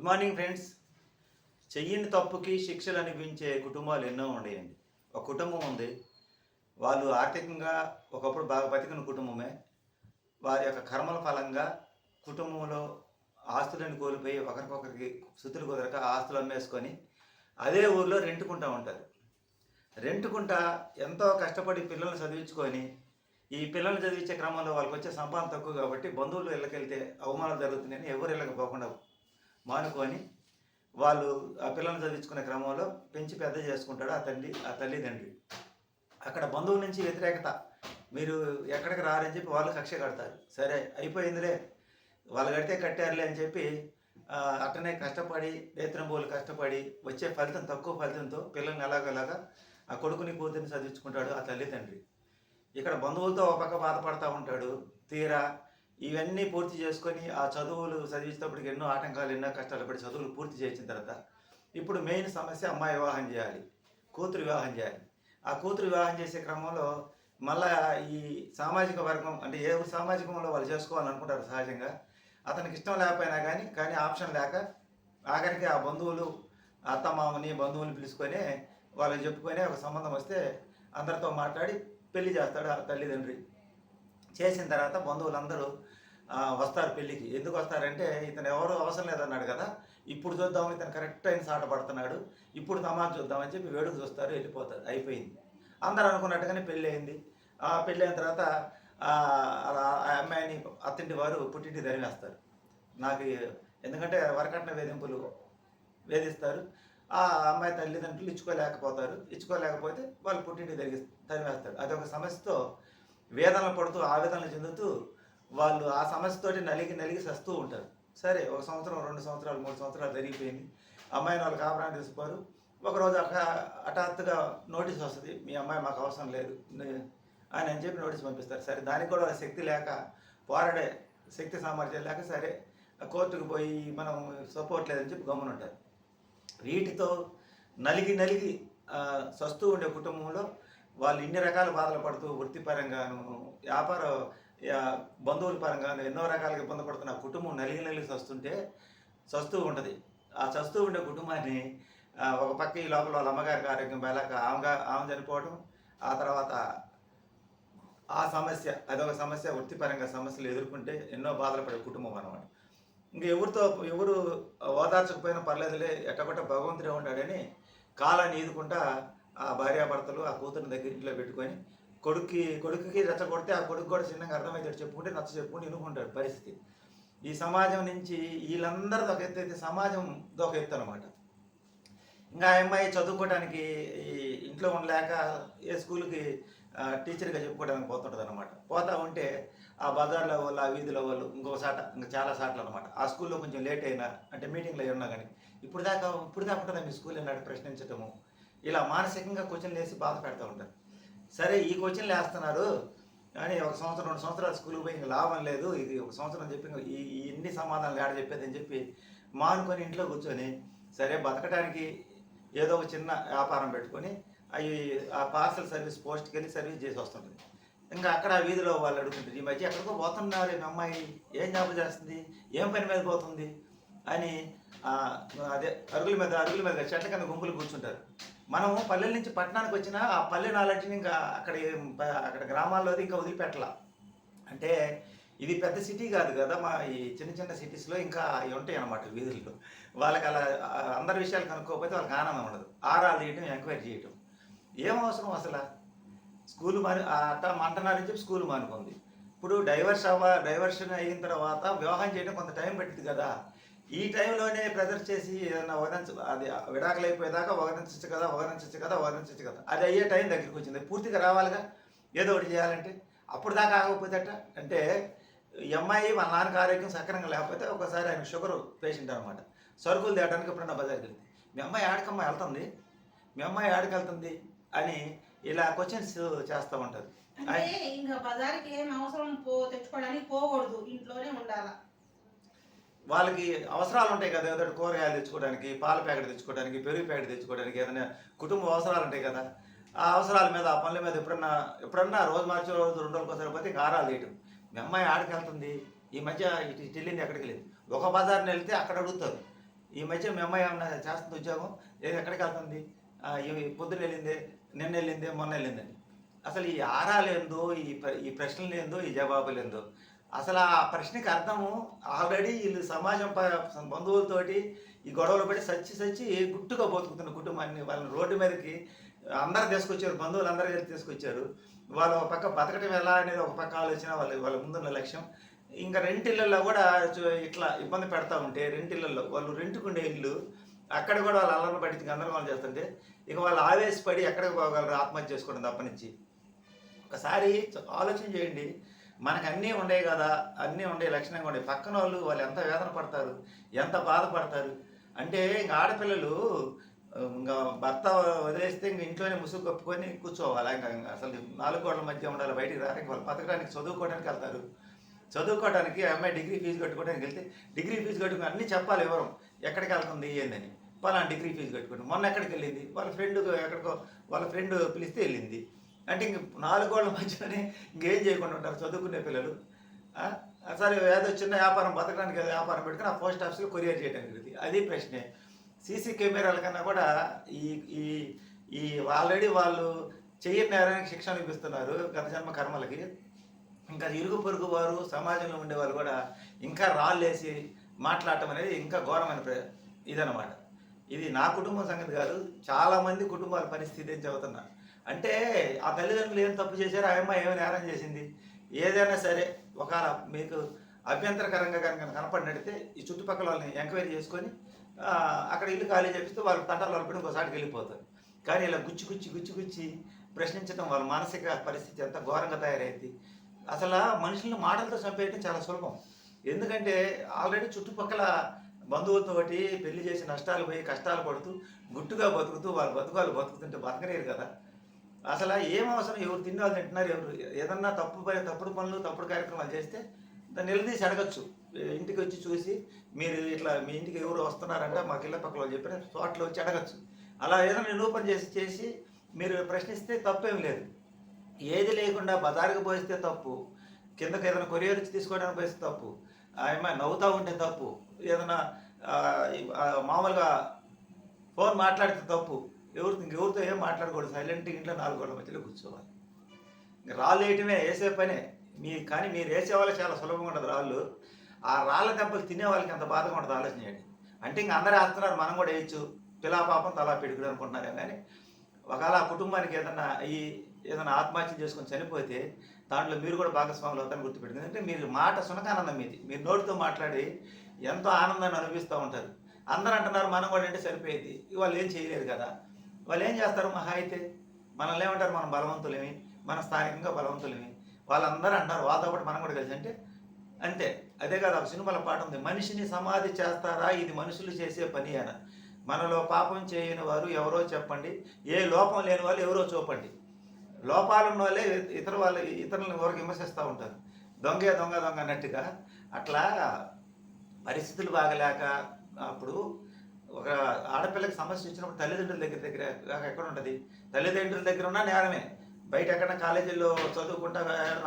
Good morning friends. చెయ్యని తప్పుకి శిక్షలు అనిపించే కుటుంబాలు ఎన్నో ఉన్నాయండి. ఒక కుటుంబం ఉంది. వాళ్ళు ఆర్థికంగా ఒకప్పుడు బాగా బతికిన కుటుంబమే. వారి యొక్క కర్మల ఫలంగా కుటుంబంలో ఆస్తులను కోల్పోయి ఒకరికొకరికి సుతులు కుదరక ఆస్తులు అమ్మేసుకొని అదే ఊర్లో రెంటుకుంటా ఉంటారు. రెంటుకుంటా ఎంతో కష్టపడి పిల్లల్ని చదివించుకొని ఈ పిల్లల్ని చదివించే క్రమంలో వాళ్ళకి వచ్చే సంపాదన తక్కువ కాబట్టి బంధువులు ఇళ్ళకెళ్తే అవమానాలు జరుగుతున్నాయని ఎవరు ఇళ్ళకి పోకుండా మానుకొని వాళ్ళు ఆ పిల్లల్ని చదివించుకునే క్రమంలో పెంచి పెద్ద చేసుకుంటాడు ఆ తల్లి ఆ తల్లిదండ్రి అక్కడ బంధువుల నుంచి వ్యతిరేకత. మీరు ఎక్కడికి రారని చెప్పి వాళ్ళు కక్ష కడతారు. సరే అయిపోయిందిలే. వాళ్ళు కడితే కట్టారులే అని చెప్పి అట్టనే కష్టపడి రేత్రంబోలు కష్టపడి వచ్చే ఫలితం తక్కువ ఫలితంతో పిల్లల్ని ఎలాగలాగా ఆ కొడుకుని కూతురిని చదివించుకుంటాడు ఆ తల్లిదండ్రి ఇక్కడ బంధువులతో ఒక పక్క బాధపడతా ఉంటాడు. తీరా ఇవన్నీ పూర్తి చేసుకొని ఆ చదువులు చదివించేటప్పటికి ఎన్నో ఆటంకాలు ఎన్నో కష్టాలు పడి చదువులు పూర్తి చేసిన తర్వాత ఇప్పుడు మెయిన్ సమస్య అమ్మాయి వివాహం చేయాలి కూతురు వివాహం చేయాలి. ఆ కూతురు వివాహం చేసే క్రమంలో మళ్ళా ఈ సామాజిక వర్గం అంటే ఏ సామాజికంలో వాళ్ళు చేసుకోవాలనుకుంటారు సహజంగా అతనికి ఇష్టం లేకపోయినా కానీ కానీ ఆప్షన్ లేక ఆఖరికి ఆ బంధువులు అత్త మామని పిలుచుకొని వాళ్ళకి చెప్పుకొని ఒక సంబంధం వస్తే అందరితో మాట్లాడి పెళ్ళి చేస్తాడు ఆ తల్లిదండ్రి. చేసిన తర్వాత బంధువులందరూ వస్తారు పెళ్ళికి. ఎందుకు వస్తారంటే ఇతను ఎవరు అవసరం లేదన్నాడు కదా. ఇప్పుడు చూద్దాం ఇతను కరెక్ట్ అయిన సాట పడుతున్నాడు. ఇప్పుడు తమాజ్ చూద్దామని చెప్పి వేడుక చూస్తారు వెళ్ళిపోతారు. అయిపోయింది. అందరూ అనుకున్నట్టుగానే పెళ్ళి అయింది. ఆ పెళ్ళి అయిన తర్వాత ఆ అమ్మాయిని అత్తింటి వారు పుట్టింటి ధరివేస్తారు నాకు ఎందుకంటే వరకట్న వేధింపులు వేధిస్తారు. ఆ అమ్మాయి తల్లిదండ్రులు ఇచ్చుకోలేకపోతారు. ఇచ్చుకోలేకపోతే వాళ్ళు పుట్టింటి తరిగి తరివేస్తాడు అదొక సమస్యతో వేదనలు పడుతూ ఆవేదనలు చెందుతూ వాళ్ళు ఆ సమస్యతోటి నలిగి నలిగి సస్తూ ఉంటారు. సరే ఒక సంవత్సరం రెండు సంవత్సరాలు మూడు సంవత్సరాలు జరిగిపోయింది. అమ్మాయిని వాళ్ళు కాపురాన్ని తీసిపోరు ఒకరోజు అక్క హఠాత్తుగా నోటీస్ వస్తుంది మీ అమ్మాయి మాకు అవసరం లేదు అని అని చెప్పి నోటీస్ పంపిస్తారు. సరే దానికి కూడా శక్తి లేక పోరాడే శక్తి సామర్థ్యం లేక సరే కోర్టుకు పోయి మనం సపోర్ట్ లేదని చెప్పి గమ్మున ఉంటారు వీటితో నలిగి నలిగి స్వస్తూ సస్తూ ఉండే కుటుంబంలో వాళ్ళు ఇన్ని రకాల బాధలు పడుతూ వృత్తిపరంగాను వ్యాపార యా, బంధువుల పరంగాను ఎన్నో రకాలుగా ఇబ్బంది పడుతున్న కుటుంబం నలిగి నలిగి చస్తుంటే చస్తూ ఉంటుంది. ఆ చస్తూ ఉండే కుటుంబాన్ని ఒక పక్క ఈ లోపల వాళ్ళ అమ్మగారికి ఆరోగ్యం బాగాలేక ఆమెగా ఆమె చనిపోవడం ఆ తర్వాత ఆ సమస్య అదొక సమస్య వృత్తిపరంగా సమస్యలు ఎదుర్కొంటే ఎన్నో బాధలు పడే కుటుంబం అనమాట ఇంక ఎవరితో ఎవరు ఓదార్చకపోయినా పర్లేదులే ఎట్టగొట్ట భగవంతుడే ఉంటాడని కాలాన్ని ఈదుకుంటా ఆ భార్యాభర్తలు ఆ కూతురిని దగ్గర ఇంట్లో పెట్టుకొని కొడుక్కి కొడుకుకి రెచ్చగొడితే ఆ కొడుకు కూడా చిన్నగా అర్థమవుతాడు చెప్పుకుంటే నచ్చ చెప్పుకుంటే ఇనుకుంటాడు పరిస్థితి. ఈ సమాజం నుంచి వీళ్ళందరూ ఒక ఎత్తు అయితే సమాజం ఒక ఎత్తు అనమాట ఇంకా ఆ అమ్మాయి చదువుకోవడానికి ఈ ఇంట్లో ఉండలేక ఏ స్కూల్కి టీచర్గా చెప్పుకోవడానికి పోతుంటుంది అనమాట పోతా ఉంటే ఆ బజార్లో వాళ్ళు ఆ వీధిలో వాళ్ళు ఇంకో సాట ఇంకా చాలా సాటలు అనమాట ఆ స్కూల్లో కొంచెం లేట్ అయినా అంటే మీటింగ్లో ఉన్నా కానీ ఇప్పుడు దాకా ఇప్పుడు దాకా ఉంటుందా మీ స్కూల్ అన్నాడు ప్రశ్నించటము? ఇలా మానసికంగా క్వశ్చన్లు వేసి బాధ పెడతా ఉంటారు. సరే ఈ క్వశ్చన్లు వేస్తున్నారు. కానీ ఒక సంవత్సరం రెండు సంవత్సరాలు స్కూల్కి పోయి ఇంకా లాభం లేదు. ఇది ఒక సంవత్సరం చెప్పి ఈ ఇన్ని సమాధానాలు ఏడ చెప్పేది అని చెప్పి మానుకొని ఇంట్లో కూర్చొని సరే బతకడానికి ఏదో ఒక చిన్న వ్యాపారం పెట్టుకొని అవి ఆ పార్సల్ సర్వీస్ పోస్ట్కి వెళ్ళి సర్వీస్ చేసి వస్తుంటుంది. ఇంకా అక్కడ ఆ వీధిలో వాళ్ళు అడుగుతుంటారు ఈ మధ్య ఎక్కడికో పోతున్నారు మీ అమ్మాయి ఏం జాబ్ చేస్తుంది? ఏం పని మీద పోతుంది? అని అదే అరుగుల మీద అరుగుల మీద చెట్ల కింద గుంపులు కూర్చుంటారు. మనము పల్లెల నుంచి పట్టణానికి వచ్చినా ఆ పల్లె నాలెడ్జ్ని ఇంకా అక్కడ అక్కడ గ్రామాల్లో ఇంకా వదిలిపెట్టలా. అంటే ఇది పెద్ద సిటీ కాదు కదా మా ఈ చిన్న చిన్న సిటీస్లో ఇంకా అవి ఉంటాయి అన్నమాట వీధుల్లో. వాళ్ళకి అలా అందరి విషయాలు కనుక్కోకపోతే వాళ్ళకి ఆనందం ఉండదు. ఆరాలు చేయటం ఎంక్వైరీ చేయటం. ఏం అవసరం అసలు? స్కూల్ మాని అట్ట మంటనారని చెప్పి స్కూల్ మానుకుంది. ఇప్పుడు డైవర్స్ అవ్వ డైవర్షన్ అయిన తర్వాత వివాహం చేయడం కొంత టైం పట్టింది కదా. ఈ టైంలోనే ప్రెజర్ చేసి ఏదైనా వదిలించ అది విడాకులు అయిపోయేదాకా వదిలించచ్చు కదా వదిలించచ్చు కదా వదిలించచ్చు కదా. అది అయ్యే టైం దగ్గరికి వచ్చింది. పూర్తిగా రావాలిగా? ఏదో ఒకటి చేయాలంటే? అప్పుడు దాకా ఆగకపోతేట? అంటే అమ్మాయి వాళ్ళ నాన్నకి ఆరోగ్యం సక్రంగా లేకపోతే ఒకసారి ఆయన షుగర్ పేషెంట్ అనమాట సరుకులు తేయడానికి ఎప్పుడన్నా బజార్కి వెళ్తే మీ అమ్మాయి ఆడకమ్మ వెళ్తుంది? మీ అమ్మాయి ఆడికి వెళ్తుంది? అని ఇలా క్వశ్చన్స్ చేస్తూ ఉంటారు. అంటే ఇంకా బజార్కి ఏం అవసరం? పో తెచ్చుకోవడానికి పోకూడదు. ఇంట్లోనే ఉండాలా? వాళ్ళకి అవసరాలు ఉంటాయి కదా ఏదో కూరగాయలు తెచ్చుకోవడానికి పాల ప్యాకెట్ తెచ్చుకోవడానికి పెరుగు ప్యాకెట్ తెచ్చుకోవడానికి ఏదైనా కుటుంబ అవసరాలు ఉంటాయి కదా ఆ అవసరాల మీద ఆ పనుల మీద ఎప్పుడన్నా ఎప్పుడన్నా రోజు మార్చి రోజు రెండు రోజులకు ఒకసారి పోతే కారాలు ఆరాలు తీయటం. మీ అమ్మాయి ఆడికి వెళ్తుంది ఈ మధ్య ఇటు ఇటు వెళ్ళింది ఎక్కడికి వెళ్ళింది? ఒక బజార్ని వెళ్తే అక్కడ అడుగుతారు. ఈ మధ్య మీ అమ్మాయి ఏమన్నా చేస్తుంది ఉద్యోగం? ఏది ఎక్కడికి వెళ్తుంది? ఆ, పొద్దున వెళ్ళింది నిన్న వెళ్ళింది మొన్న వెళ్ళిందని అసలు ఈ ఆరాలేందో ఈ ఈ ప్రశ్నలు ఏందో ఈ జవాబు ఏందో. అసలు ఆ ప్రశ్నకి అర్థము ఆల్రెడీ వీళ్ళు సమాజం బంధువులతోటి ఈ గొడవలు పడి సచ్చి సచ్చి గుట్టుగా బతుకుతున్న కుటుంబాన్ని వాళ్ళని రోడ్డు మీదకి అందరు తీసుకొచ్చారు బంధువులు అందరూ కలిసి తీసుకొచ్చారు. వాళ్ళు ఒక పక్క బతకటం ఎలా అనేది ఒక పక్క ఆలోచన వాళ్ళ వాళ్ళ ముందున్న లక్ష్యం. ఇంకా రెంటిళ్ళల్లో కూడా ఇట్లా ఇబ్బంది పెడతా ఉంటే రెంటిళ్ళల్లో వాళ్ళు రెంటుకుండే ఇల్లు అక్కడ కూడా వాళ్ళు అల్లరి పట్టి గందరగోళం చేస్తుంటే ఇక వాళ్ళు ఆవేశపడి ఎక్కడికి పోగలరు ఆత్మహత్య చేసుకోవడం తప్పనించి ఒకసారి ఆలోచన చేయండి. మనకు అన్నీ ఉండేవి కదా అన్నీ ఉండే లక్షణంగా ఉండే పక్కన వాళ్ళు వాళ్ళు ఎంత వేదన పడతారు ఎంత బాధపడతారు అంటే ఇంకా ఆడపిల్లలు ఇంకా భర్త వదిలేస్తే ఇంక ఇంట్లోనే ముసుగు కప్పుకొని కూర్చోవాలి. ఇంకా అసలు నాలుగు గోడల మధ్య ఉండాలి బయటికి రాక వాళ్ళు బతకడానికి చదువుకోవడానికి వెళ్తారు. చదువుకోవడానికి అమ్మాయి డిగ్రీ ఫీజు కట్టుకోవడానికి వెళ్తే డిగ్రీ ఫీజు కట్టుకుని అన్నీ చెప్పాలి వివరం ఎక్కడికి వెళ్తుంది ఏందని పలానా డిగ్రీ ఫీజు కట్టుకుని. మొన్న ఎక్కడికి వెళ్ళింది? వాళ్ళ ఫ్రెండ్ ఎక్కడికో వాళ్ళ ఫ్రెండ్ పిలిస్తే వెళ్ళింది. అంటే ఇంక నాలుగు మధ్యలోనే ఇంకేం చేయకుండా ఉంటారు చదువుకునే పిల్లలు. సరే ఏదో చిన్న వ్యాపారం బతకడానికి ఏదో వ్యాపారం పెట్టుకుని ఆ పోస్ట్ ఆఫీస్లో కొరియర్ చేయడానికి అది ప్రశ్నే. సీసీ కెమెరాల కన్నా కూడా ఈ ఈ ఈ ఆల్రెడీ వాళ్ళు చెయ్యని నేరానికి శిక్ష అనిపిస్తున్నారు గత జన్మ కర్మలకి. ఇంకా ఇరుగు పొరుగు వారు సమాజంలో ఉండేవాళ్ళు కూడా ఇంకా రాళ్ళేసి మాట్లాడటం అనేది ఇంకా ఘోరమైన ప్ర ఇదనమాట ఇది నా కుటుంబం సంగతి కాదు చాలామంది కుటుంబాల పరిస్థితి ఏం చదువుతున్నారు? అంటే ఆ తల్లిదండ్రులు ఏం తప్పు చేశారో ఆ అమ్మాయి ఏమి నేరం చేసింది? ఏదైనా సరే ఒక మీకు అభ్యంతరకరంగా కనుక కనపడినట్టయితే ఈ చుట్టుపక్కల వాళ్ళని ఎంక్వైరీ చేసుకొని అక్కడ ఇల్లు ఖాళీ చేపిస్తే వాళ్ళు తంటాలు వాళ్ళపడి ఇంకోసారికి వెళ్ళిపోతారు. కానీ ఇలా గుచ్చి గుచ్చి గుచ్చి గుచ్చి ప్రశ్నించడం వాళ్ళ మానసిక పరిస్థితి ఎంత ఘోరంగా తయారైంది. అసలు మనుషులను మాటలతో చంపేయడం చాలా సులభం. ఎందుకంటే ఆల్రెడీ చుట్టుపక్కల బంధువులతోటి పెళ్ళి చేసి నష్టాలు పోయి కష్టాలు పడుతూ గుట్టుగా బతుకుతూ వాళ్ళు బతుకాలు బతుకుతుంటే బతకలేరు కదా. అసలు ఏం అవసరం? ఎవరు తిండి వాళ్ళు తింటున్నారు ఎవరు ఏదన్నా తప్పు పని తప్పుడు పనులు తప్పుడు కార్యక్రమాలు చేస్తే దాన్ని నిలదీసి అడగచ్చు. ఇంటికి వచ్చి చూసి మీరు ఇట్లా మీ ఇంటికి ఎవరు వస్తున్నారంటే మాకు ఇళ్ళ పక్కల చెప్పిన చోట్ల వచ్చి అడగచ్చు. అలా ఏదైనా నిరూపణ చేసి చేసి మీరు ప్రశ్నిస్తే తప్పేం లేదు. ఏది లేకుండా బజారుకి పోయిస్తే తప్పు కిందకి ఏదైనా కొరియర్ ఇచ్చి తీసుకోవడానికి పోయిస్తే తప్పు ఏమైనా నవ్వుతూ ఉంటే తప్పు ఏదైనా మామూలుగా ఫోన్ మాట్లాడితే తప్పు ఎవరు ఇంకెవరితో ఏం మాట్లాడకూడదు. సైలెంట్ ఇంట్లో నాలుగు గోడల మధ్యలో కూర్చోవాలి. ఇంక రాళ్ళు వేయటమే వేసే పనే. మీ కానీ మీరు వేసే వాళ్ళకి చాలా సులభంగా ఉండదు రాళ్ళు. ఆ రాళ్ళ దెబ్బలు తినే వాళ్ళకి అంత బాధగా ఉండదు ఆలోచన చేయండి అంటే ఇంక అందరూ వేస్తున్నారు మనం కూడా వేయచ్చు. పిలా పాపం తలా పెడుకుడు అనుకుంటున్నారు కానీ. ఒకవేళ ఆ కుటుంబానికి ఏదన్నా ఈ ఏదైనా ఆత్మహత్య చేసుకొని చనిపోతే దాంట్లో మీరు కూడా భాగస్వాములు అవుతారని గుర్తుపెట్టుకుంది అంటే మీరు మాట సునకానందం మీది. మీరు నోటితో మాట్లాడి ఎంతో ఆనందాన్ని అనుభవిస్తూ ఉంటారు. అందరూ అంటున్నారు మనం కూడా అంటే సరిపోయేది వాళ్ళు ఏం చేయలేరు కదా. వాళ్ళు ఏం చేస్తారు? మహా అయితే మనల్ని ఏమంటారు? మనం బలవంతులేమి మన స్థానికంగా బలవంతులేమి. వాళ్ళందరూ అంటారు వాళ్ళతో పాటు మనం కూడా కలిసి అంటే అంతే. అదే కాదు ఒక సినిమాలో పాట ఉంది మనిషిని సమాధి చేస్తారా? ఇది మనుషులు చేసే పని అని. మనలో పాపం చేయని వారు ఎవరో చెప్పండి ఏ లోపం లేని వాళ్ళు ఎవరో చూపండి. లోపాలు ఉన్న వాళ్ళే ఇతర వాళ్ళు ఇతరులను ఎవరికి విమర్శిస్తూ ఉంటారు. దొంగే దొంగ దొంగ అన్నట్టుగా అట్లా పరిస్థితులు బాగలేక అప్పుడు ఒక ఆడపిల్లకి సమస్య ఇచ్చినప్పుడు తల్లిదండ్రుల దగ్గర దగ్గర ఎక్కడ ఉంటుంది? తల్లిదండ్రుల దగ్గర ఉన్న నేరమే. బయట ఎక్కడ కాలేజీల్లో చదువుకుంటా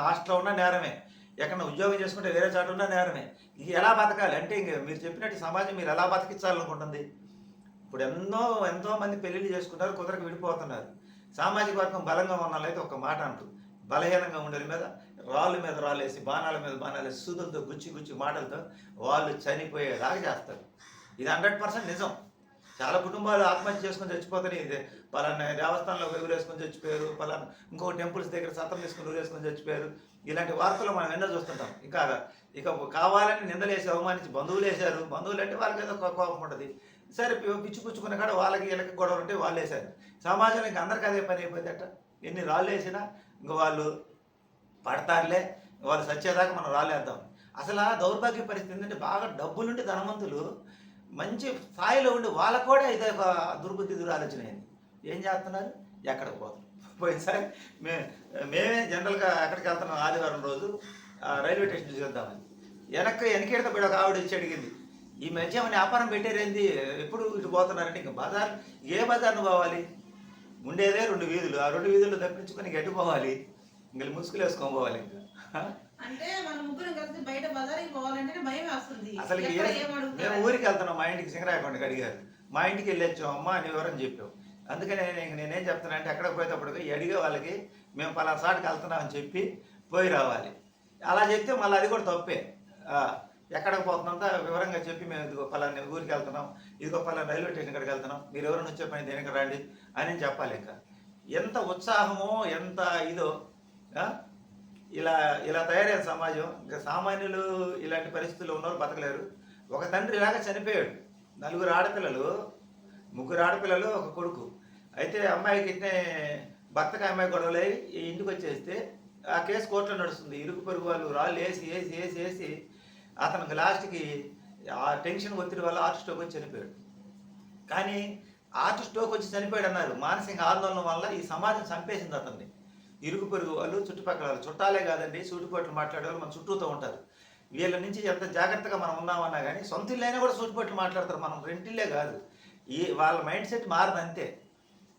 హాస్టల్లో ఉన్న నేరమే. ఎక్కడ ఉద్యోగం చేసుకుంటే వేరే చోట ఉన్న నేరమే. ఇది ఎలా బతకాలి? అంటే ఇంక మీరు చెప్పినట్టు సమాజం మీరు ఎలా బతికించాలనుకుంటుంది? ఇప్పుడు ఎన్నో ఎంతో మంది పెళ్ళిళ్ళు చేసుకుంటారు కుదరకు విడిపోతున్నారు. సామాజిక వర్గం బలంగా ఉన్న వాళ్ళైతే ఒక మాట అంటారు బలహీనంగా ఉండేది మీద రాళ్ళ మీద రాళ్ళేసి బాణాల మీద బాణాలు వేసి సూదులతో గుచ్చి గుచ్చి మాటలతో వాళ్ళు చనిపోయేలాగా చేస్తారు. ఇది హండ్రెడ్ పర్సెంట్ నిజం. చాలా కుటుంబాలు ఆత్మహత్య చేసుకొని చచ్చిపోతాయి ఇది. పలానా దేవస్థానంలో ఊరేసుకొని చచ్చిపోయారు పలానా ఇంకో టెంపుల్స్ దగ్గర సతం తీసుకుని ఊరేసుకొని చచ్చిపోయారు. ఇలాంటి వార్తలు మనం ఎన్నో చూస్తుంటాం. ఇంకా ఇక కావాలని నిందలేసి అవమానించి బంధువులు వేశారు. బంధువులు అంటే వాళ్ళకి ఏదో ఒక కోపం ఉంటుంది. సరే పిచ్చి పుచ్చుకున్న కాడ వాళ్ళకి వీళ్ళకి గొడవలు ఉంటే వాళ్ళు వేశారు. సమాజంలో ఇంకా అందరికీ అదే పని అయిపోయిందట. ఎన్ని రాళ్ళు వేసినా ఇంక వాళ్ళు పడతారులే. వాళ్ళు సచ్చేదాకా మనం రాలేద్దాం అసలు ఆ దౌర్భాగ్య పరిస్థితి ఏంటంటే బాగా డబ్బులుంటే ధనవంతులు మంచి స్థాయిలో ఉండి వాళ్ళకు కూడా ఇదే ఒక దుర్బుద్ధి దురాలోచన అయింది. ఏం చేస్తున్నారు? ఎక్కడికి పోతారు పోయినసారి మే మేమే జనరల్గా ఎక్కడికి వెళ్తున్నాం ఆదివారం రోజు ఆ, రైల్వే స్టేషన్ చూద్దామని. వెనక్కి వెనకేడత పోయి ఒక ఆవిడ ఇచ్చి అడిగింది ఈ మధ్య ఏమైనా వ్యాపారం పెట్టారేంది? ఎప్పుడు ఇటు పోతున్నారంటే ఇంకా బజార్ ఏ బజార్ను పోవాలి? ఉండేదే రెండు వీధులు ఆ రెండు వీధులు తప్పించుకొని ఇంక ఎటు పోవాలి ముసుగులు వేసుకొని పోవాలి ఇంకా. అంటే మన ముగ్గురం కలిసి బయట బజార్కి పోవాలంటే భయం వేస్తుంది. అసలు ఎక్కడ ఏ- ఏం మేము ఊరికి వెళ్తున్నాం మా ఇంటికి సింగరాయకొండకి అడిగారు. మా ఇంటికి వెళ్ళొచ్చాం అమ్మ అని వివరం చెప్పాం. అందుకనే నేను నేనేం చెప్తున్నా అంటే ఎక్కడ పోయేటప్పుడు అడిగే వాళ్ళకి మేము పలానా సాటికి వెళ్తున్నామని చెప్పి పోయి రావాలి. అలా చెప్తే మళ్ళీ అది కూడా తప్పే. ఎక్కడికి పోతున్నంత వివరంగా చెప్పి మేము ఇదిగో పలానా ఊరికి వెళ్తున్నాం ఇదిగో పలానా రైల్వే స్టేషన్ కాడికి వెళ్తున్నాం మీరు ఎవరైనా వచ్చే పని దేనికి రండి అని చెప్పాలి ఇంకా. ఎంత ఉత్సాహమో ఎంత ఇదో? ఇలా ఇలా తయారైన సమాజం ఇంకా సామాన్యులు ఇలాంటి పరిస్థితుల్లో ఉన్నవారు బతకలేరు. ఒక తండ్రి ఇలాగా చనిపోయాడు. నలుగురు ఆడపిల్లలు ముగ్గురు ఆడపిల్లలు ఒక కొడుకు. అయితే అమ్మాయికి ఇట్నే భర్తకి అమ్మాయి గొడవలై ఇంటికి వచ్చేస్తే ఆ కేసు కోర్టులో నడుస్తుంది. ఇరుగు పొరుగు వాళ్ళు రాళ్ళు వేసి వేసి వేసి వేసి అతనికి లాస్ట్కి ఆ టెన్షన్ ఒత్తిడి వల్ల హార్ట్ స్ట్రోక్ వచ్చి చనిపోయాడు. కానీ హార్ట్ స్ట్రోక్ వచ్చి చనిపోయాడు అన్నారు. మానసిక ఆందోళన వల్ల ఈ సమాజం చంపేసింది అతన్ని. ఇరుగు పొరుగు వాళ్ళు చుట్టుపక్కల వాళ్ళు. చుట్టాలే కాదండి సూటిపోట్లు మాట్లాడే వాళ్ళు మన చుట్టూతో ఉంటారు. వీళ్ళ నుంచి ఎంత జాగ్రత్తగా మనం ఉన్నామన్నా కానీ సొంత ఇల్లైనా కూడా సూటిపోట్లు మాట్లాడతారు. మనం రెంటిల్లే కాదు. ఈ వాళ్ళ మైండ్ సెట్ మారదు అంతే.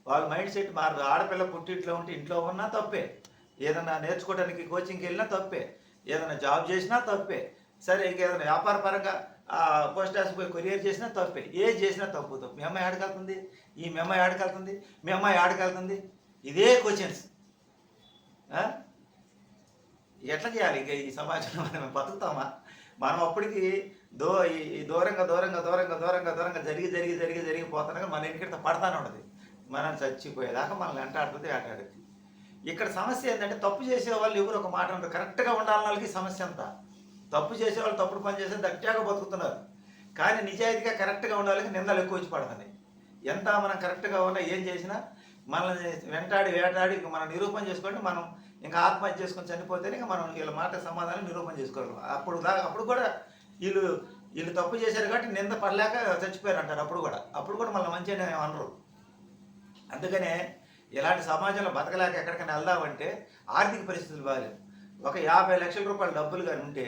వాళ్ళ మైండ్ సెట్ మారదు. ఆడపిల్ల పుట్టింట్లో ఉంటే ఇంట్లో ఉన్నా తప్పే. ఏదైనా నేర్చుకోవడానికి కోచింగ్కి వెళ్ళినా తప్పే. ఏదైనా జాబ్ చేసినా తప్పే. సరే ఇంకేదైనా వ్యాపార పరంగా పోస్ట్ ఆఫీస్ పోయి కొరియర్ చేసినా తప్పే. ఏది చేసినా తప్పు తప్పు. మీ అమ్మాయి ఆడగలుగుతుంది ఈ మీ అమ్మాయి ఆడగలుగుతుంది మీ అమ్మాయి ఆడగలుగుతుంది ఇదే క్వశ్చన్స్ ఎట్లా చేయాలి ఇక ఈ సమాజంలో మనం బతుకుతామా? మనం అప్పటికి దో ఈ- దూరంగా దూరంగా దూరంగా దూరంగా దూరంగా జరిగి జరిగి జరిగి జరిగిపోతున్నాక మన ఇంటికి పడతానే ఉండదు. మనం చచ్చిపోయేదాకా మనల్ని వెంటాడుతుంది ఆటాడుతుంది ఇక్కడ సమస్య ఏంటంటే తప్పు చేసే వాళ్ళు ఎవరు ఒక మాట ఉంటారు కరెక్ట్గా ఉండాలని వాళ్ళకి సమస్య అంతా. తప్పు చేసే వాళ్ళు తప్పుడు పని చేసే దట్టాగా బతుకుతున్నారు. కానీ నిజాయితీగా కరెక్ట్గా ఉండాలని నిందలు ఎక్కువ వచ్చి పడుతున్నాయి. ఎంత మనం కరెక్ట్గా ఉన్నా ఏం చేసినా మనల్ని వెంటాడి వేటాడి ఇంక మనం నిరూపణ చేసుకుంటే మనం ఇంకా ఆత్మహత్య చేసుకొని చనిపోతేనే ఇంకా మనం వీళ్ళ మాట సమాధానం నిరూపణ చేసుకోగలం. అప్పుడు దాకా అప్పుడు కూడా వీళ్ళు వీళ్ళు తప్పు చేశారు కాబట్టి నింద పడలేక చచ్చిపోయారు అంటారు అప్పుడు కూడా. అప్పుడు కూడా మళ్ళీ మంచిగా అనరు. అందుకనే ఇలాంటి సమాజంలో బతకలేక ఎక్కడికైనా వెళ్దామంటే ఆర్థిక పరిస్థితులు బాగాలేవు. ఒక యాభై లక్షల రూపాయల డబ్బులు కానీ ఉంటే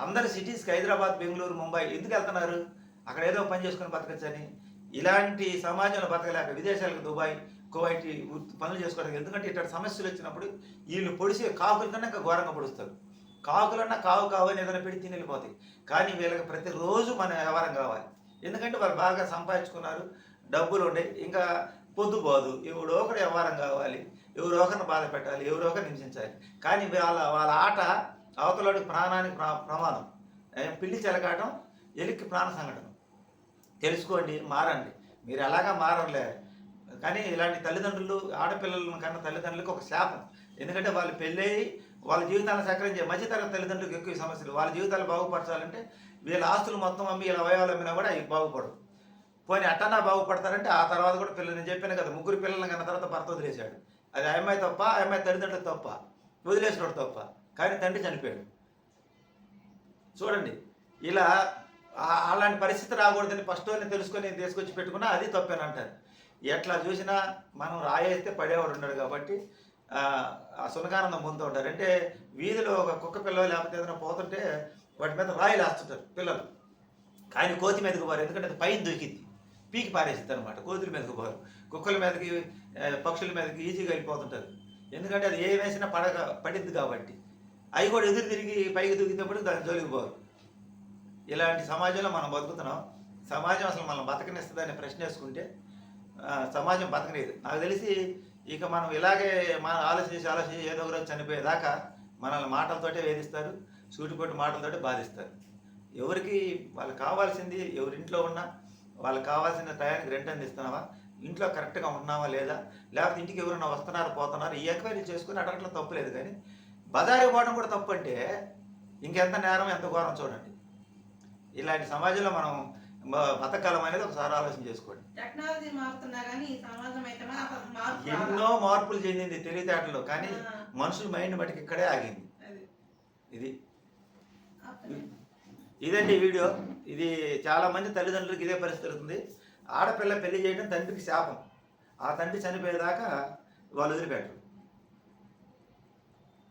అందరు సిటీస్కి హైదరాబాద్ బెంగళూరు ముంబై ఎందుకు వెళ్తున్నారు? అక్కడ ఏదో పని చేసుకుని బతకచ్చని. ఇలాంటి సమాజంలో బతకలేక విదేశాలకు దుబాయ్ కువైట్ పనులు చేసుకోవడానికి. ఎందుకంటే ఇట్లాంటి సమస్యలు వచ్చినప్పుడు వీళ్ళు పొడిసే కాకుల కన్నా ఇంకా ఘోరంగా పొడుస్తారు. కాకులన్నా కావు కావు అని ఏదైనా పెట్టి తిని వెళ్ళిపోతాయి కానీ వీళ్ళకి ప్రతిరోజు మన వ్యవహారం కావాలి. ఎందుకంటే వాళ్ళు బాగా సంపాదించుకున్నారు డబ్బులు ఉన్నాయి ఇంకా పొద్దు పోదు. ఎవడో ఒకటి వ్యవహారం కావాలి ఎవరో ఒకరిని బాధ పెట్టాలి ఎవరో ఒకరిని హింసించాలి. కానీ వాళ్ళ వాళ్ళ ఆట అవతలకి ప్రాణానికి ప్రమాదం. పిల్లి చెలకాటం ఎలికి ప్రాణ సంఘటన. తెలుసుకోండి మారండి. మీరు ఎలాగా మారలే కానీ ఇలాంటి తల్లిదండ్రులు ఆడపిల్లలను కన్నా తల్లిదండ్రులకు ఒక శాపం. ఎందుకంటే వాళ్ళు పెళ్ళయి వాళ్ళ జీవితాలను సకరించే మధ్యతరగతి తల్లిదండ్రులకు ఎక్కువ సమస్యలు. వాళ్ళ జీవితాలు బాగుపరచాలంటే వీళ్ళ ఆస్తులు మొత్తం అమ్మి వీళ్ళ అవయవాలు అమ్మినా కూడా అవి బాగుపడవు. పోనీ అట్టన్నా బాగుపడతారంటే ఆ తర్వాత కూడా పిల్లలు నేను చెప్పాను కదా ముగ్గురు పిల్లలను కన్న తర్వాత భర్త వదిలేశాడు. అది అమ్మాయి తప్ప అమ్మాయి తల్లిదండ్రులు తప్ప వదిలేసినోడు తప్ప. కానీ తండ్రి చనిపోయాడు. చూడండి ఇలా అలాంటి పరిస్థితి రాకూడదని ఫస్ట్ అని తెలుసుకొని తీసుకొచ్చి పెట్టుకున్నా అది తప్పేనంటారు. ఎట్లా చూసినా మనం రాయేస్తే పడేవాడు ఉన్నాడు కాబట్టి ఆ, సునకానందం ముందు ఉంటారు. అంటే వీధిలో ఒక కుక్క పిల్ల లేకపోతే ఏదైనా పోతుంటే వాటి మీద రాయిలు వేస్తుంటారు పిల్లలు. కానీ కోతి మీదకి పోరు ఎందుకంటే అది పైన దూకింది పీకి పారేసింది అనమాట కోతుల మీదకి పోరు. కుక్కల మీదకి పక్షుల మీదకి ఈజీగా వెళ్ళిపోతుంటారు. ఎందుకంటే అది ఏ వేసినా పడక పడిద్ది కాబట్టి. అవి కూడా ఎదురు తిరిగి పైకి దూకినప్పుడు దాని జోలికి పోరు. ఇలాంటి సమాజంలో మనం బతుకుతున్నాం. సమాజం అసలు మనం బతకనిస్తుందని ప్రశ్న వేసుకుంటే సమాజం బతకలేదు. నాకు తెలిసి ఇక మనం ఇలాగే మనం ఆలోచించి ఆలోచించి ఏదో ఒక రోజు చనిపోయేదాకా మనల్ని మాటలతోటే వేధిస్తారు సూటిపోటు మాటలతోటే బాధిస్తారు. ఎవరికి వాళ్ళకి కావాల్సింది ఎవరింట్లో ఉన్నా వాళ్ళకి కావాల్సిన టయానికి రెంట్ అందిస్తున్నావా ఇంట్లో కరెక్ట్గా ఉన్నావా లేదా లేకపోతే ఇంటికి ఎవరైనా వస్తున్నారు పోతున్నారు ఈ ఎంక్వైరీ చేసుకుని అడగట్లో తప్పు లేదు కానీ బజారు పోవడం కూడా తప్పు అంటే ఇంకెంత నేరం ఎంత ఘోరం చూడండి. ఇలాంటి సమాజంలో మనం బతకాలం అనేది ఒకసారి ఆలోచన చేసుకోండి. టెక్నాలజీ మారుతున్నా కానీ సమాజం అయితే. ఎన్నో మార్పులు చెందింది తెలివితేటల్లో కానీ మనుషుల మైండ్ మటుకు ఇక్కడే ఆగింది. ఇది. ఇదండి వీడియో. ఇది చాలా మంది తల్లిదండ్రులకు ఇదే పరిస్థితి అవుతుంది ఆడపిల్ల పెళ్ళి చేయడం తండ్రికి శాపం. ఆ తండ్రి చనిపోయేదాకా వాళ్ళు వదిలిపెట్టరు.